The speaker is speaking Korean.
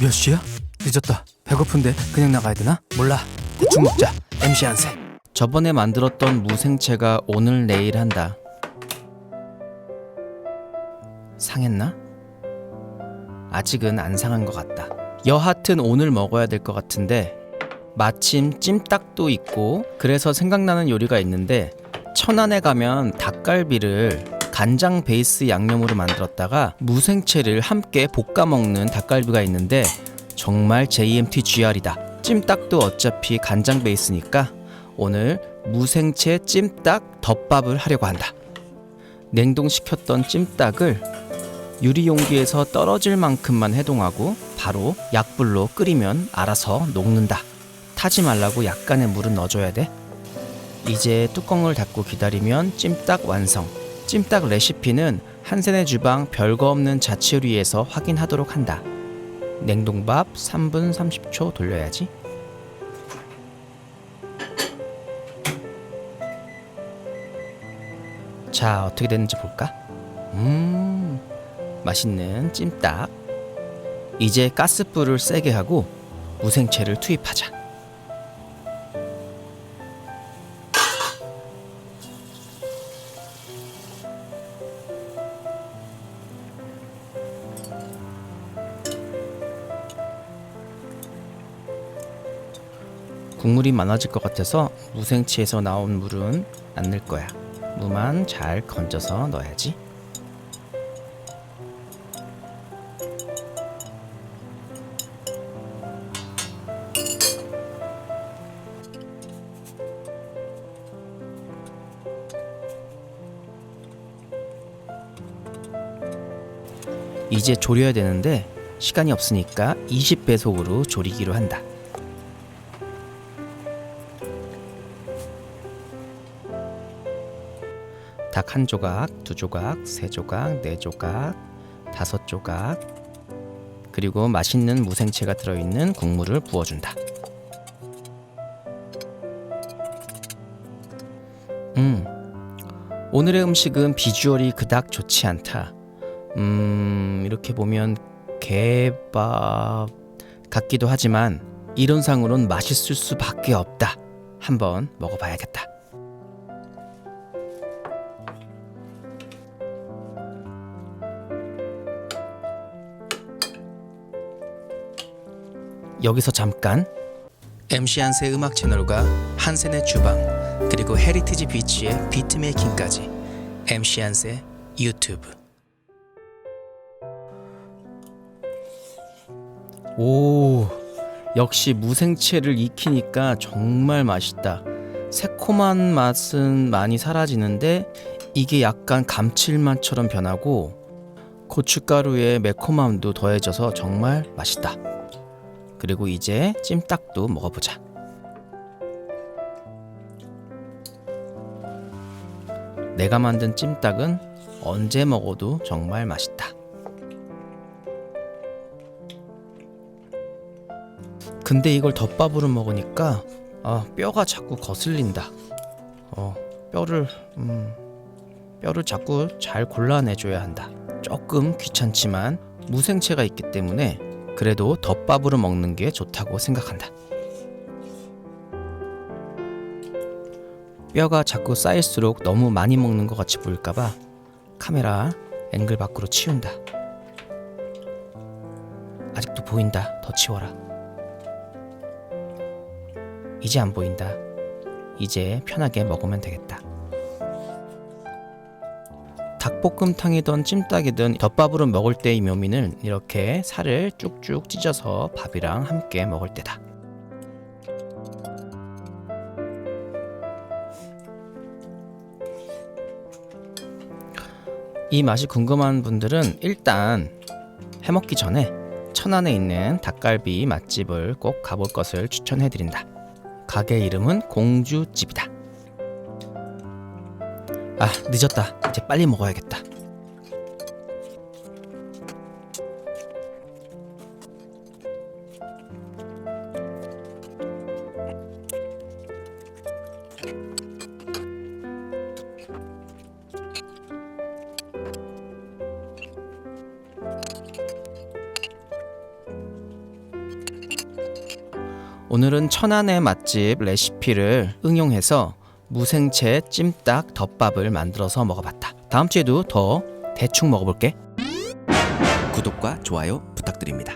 몇 시야? 늦었다. 배고픈데 그냥 나가야 되나? 몰라. 대충 먹자. MC 한세. 저번에 만들었던 무생채가 오늘 내일 한다. 상했나? 아직은 안 상한 것 같다. 여하튼 오늘 먹어야 될 것 같은데 마침 찜닭도 있고 그래서 생각나는 요리가 있는데 천안에 가면 닭갈비를 간장 베이스 양념으로 만들었다가 무생채를 함께 볶아 먹는 닭갈비가 있는데 정말 JMT GR이다. 찜닭도 어차피 간장 베이스니까 오늘 무생채 찜닭 덮밥을 하려고 한다. 냉동시켰던 찜닭을 유리 용기에서 떨어질 만큼만 해동하고 바로 약불로 끓이면 알아서 녹는다. 타지 말라고 약간의 물은 넣어줘야 돼. 이제 뚜껑을 닫고 기다리면 찜닭 완성. 찜닭 레시피는 한센의 주방 별거 없는 자취요리에서 확인하도록 한다. 냉동밥 3분 30초 돌려야지. 자, 어떻게 됐는지 볼까? 음, 맛있는 찜닭. 이제 가스불을 세게 하고 무생채를 투입하자. 국물이 많아질 것 같아서 무생채에서 나온 물은 안 넣을 거야. 무만 잘 건져서 넣어야지. 이제 졸여야 되는데 시간이 없으니까 20배속으로 졸이기로 한다. 닭 한 조각, 두 조각, 세 조각, 네 조각, 다섯 조각. 그리고 맛있는 무생채가 들어있는 국물을 부어준다. 음, 오늘의 음식은 비주얼이 그닥 좋지 않다. 음, 이렇게 보면 개밥 같기도 하지만 이론상으론 맛있을 수밖에 없다. 한번 먹어봐야겠다. 여기서 잠깐. MC 한세 음악 채널과 한센의 주방 그리고 헤리티지 비치의 비트메이킹까지 MC 한세 유튜브. 오 역시 무생채를 익히니까 정말 맛있다. 새콤한 맛은 많이 사라지는데 이게 약간 감칠맛처럼 변하고 고춧가루의 매콤함도 더해져서 정말 맛있다 그리고 이제 찜닭도 먹어보자. 내가 만든 찜닭은 언제 먹어도 정말 맛있다. 근데 이걸 덮밥으로 먹으니까 아, 뼈가 자꾸 거슬린다. 어, 뼈를 음, 뼈를 자꾸 잘 골라내줘야 한다. 조금 귀찮지만 무생채가 있기 때문에 그래도 덮밥으로 먹는 게 좋다고 생각한다. 뼈가 자꾸 쌓일수록 너무 많이 먹는 것 같이 보일까봐 카메라 앵글 밖으로 치운다. 아직도 보인다. 더 치워라. 이제 안 보인다. 이제 편하게 먹으면 되겠다. 닭볶음탕이든 찜닭이든 덮밥으로 먹을 때의 묘미는 이렇게 살을 쭉쭉 찢어서 밥이랑 함께 먹을 때다. 이 맛이 궁금한 분들은 일단 해먹기 전에 천안에 있는 닭갈비 맛집을 꼭 가볼 것을 추천해드린다. 가게 이름은 공주집이다. 아 늦었다 이제 빨리 먹어야겠다. 오늘은 천안의 맛집 레시피를 응용해서 무생채 찜닭 덮밥을 만들어서 먹어봤다. 다음 주에도 더 대충 먹어볼게. 구독과 좋아요 부탁드립니다.